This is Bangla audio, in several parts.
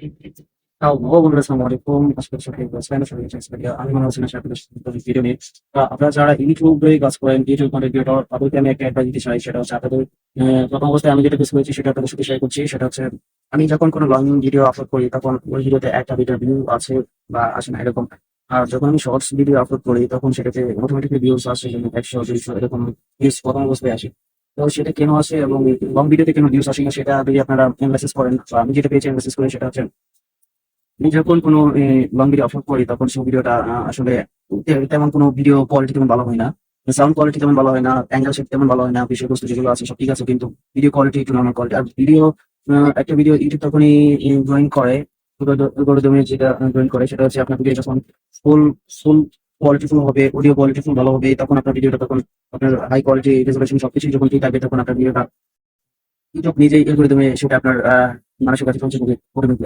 আপনারা যারা ইউটিউবে আমি একটা চাই, সেটা হচ্ছে প্রথম অবস্থায় আমি যেটা করেছি সেটা করছি, সেটা হচ্ছে আমি যখন কোনো লং ভিডিও আপলোড করি, তখন ওই ভিডিওতে একটা দুইটা ভিউ আছে বা আসে না, এরকম আর যখন আমি শর্টস ভিডিও আপলোড করি, তখন সেটাতে অটোমেটিকলি ভিউস আসে একশো, দুইশো, এরকম ভিউস প্রথম অবস্থায় আসে। তো সেটা কেন আসে এবং লং ভিডিওতে কেন ভিউস আসে সেটা যদি আপনারা অ্যানালাইসিস করেন আমি যেটা পেয়েছি অ্যানালাইসিস করি সেটা হচ্ছে আমি যখন কোনো লং ভিডিও আপলোড করি তখন সেই ভিডিওটা আসলে তেমন কোনো ভিডিও কোয়ালিটি তেমন ভালো হয় না সাউন্ড কোয়ালিটি তেমন ভালো হয় না অ্যাঙ্গেল শেপ তেমন ভালো হয় না বিষয়বস্তু যেগুলো আছে সব ঠিক আছে কিন্তু ভিডিও কোয়ালিটি একটু নর্মাল কোয়ালিটি আর ভিডিও একটা ভিডিও ইউটিউব তখনই ড্রয়িং করে যেটা ড্রয়িং করে সেটা হচ্ছে আপনার ভিডিও যখন ফুল ফুল কোয়ালিটিফুল হবে অডিও কোয়ালিটিফুল ভালো হবে, তখন আপনার ভিডিওটা তখন আপনার হাই কোয়ালিটি রেজলিউশন সবকিছু যখন ঠিক থাকবে, তখন আপনার ভিডিওটা ইউটিউব নিজেই অ্যালগরিদমে সেটা আপনার মানুষের কাছে পৌঁছে দেবে।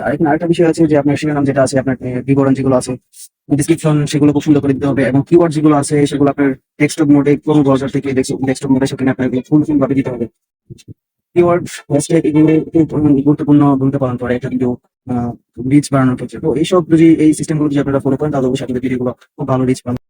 আর এখানে আরেকটা বিষয় আছে যে আপনার শিরোনাম যেটা আছে, আপনার বিবরণ যেগুলো আছে ডিসক্রিপশন সেগুলো খুব সুন্দর করে দিতে হবে এবং কিওয়ার্ড যেগুলো আছে, সেগুলো আপনার ডেস্কটপ মোডে কোন ব্রাউজার থেকে ডেস্কটপ মোডে সেখানে আপনার ফুল ফুল ভাবে দিতে হবে কিওয়ার্ড হ্যাশট্যাগ এগুলো গুরুত্বপূর্ণ ভূমিকা পালন করে একটা ভিডিও রিচ বাড়ানোর ক্ষেত্রে। তো এইসব যদি এই সিস্টেমগুলো যদি আপনারা ফলো করেন, তাহলে অবশ্যই আপনাদের ভিডিওগুলো খুব ভালো রিচ পাবেন